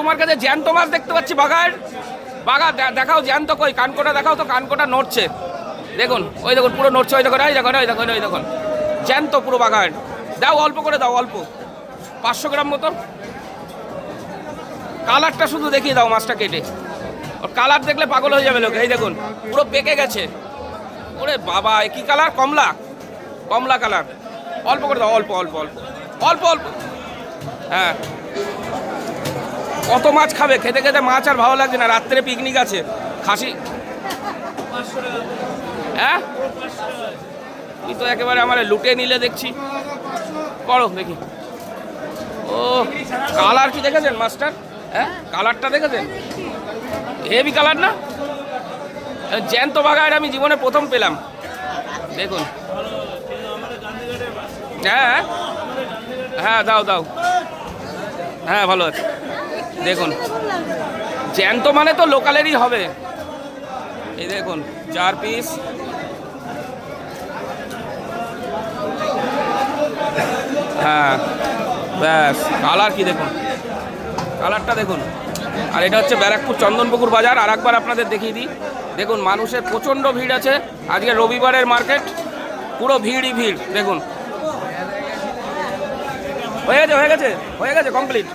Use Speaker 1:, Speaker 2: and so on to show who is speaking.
Speaker 1: তোমার কাছে জ্যান্ত মাছ দেখতে পাচ্ছি বাঘার। বাঘা দেখাও জ্যান্ত কই, কানকোটা দেখাও তো, কানকোটা নড়ছে। দেখুন, ওই দেখুন, পুরো নড়ছে, ওই দেখুন ওই দেখুন ওই দেখুন ওই দেখুন। জ্যান্ত পুরো বাঘার। দাও, অল্প করে দাও, অল্প। পাঁচশো গ্রাম মতো। কালারটা শুধু দেখিয়ে দাও মাছটা কেটে। ওর কালার দেখলে পাগল হয়ে যাবে লোক, এই দেখুন, পুরো পেকে গেছে। ওরে বাবা কি কালার? কমলা। কমলা কালার। অল্প করে দাও, অল্প অল্প অল্প। অল্প অল্প। হ্যাঁ। কত মাছ খাবে? খেতে খেতে মাছ আর ভালো লাগছে না। রাত্রে পিকনিক আছে। খাসি। হ্যাঁ? তুই তো একেবারে আমার লুটে নিলে দেখছি। করো, দেখি। ও কালার কি দেখেছেন মাস্টার হ্যাঁ? কালারটা দেখেছেন? হেভি কালার না? জ্যান্ত বাগায় আমি জীবনে প্রথম পেলাম। দেখুন। হ্যাঁ। হ্যাঁ দাও দাও। হ্যাঁ ভালো আছে। দেখুন, জ্যান্ত মানে তো লোকালেরই হবে। এই দেখুন, চার পিস হ্যাঁ ব্যাস, কালার কি দেখুন? কালারটা দেখুন। আর এটা হচ্ছে ব্যারাকপুর চন্দনপুকুর বাজার। আর একবার আপনাদের দেখিয়ে দিই। দেখুন, মানুষের প্রচণ্ড ভিড় আছে। আজকে রবিবারের মার্কেট, পুরো ভিড়ই ভিড়। দেখুন। হয়ে গেছে হয়ে গেছে হয়ে গেছে কমপ্লিট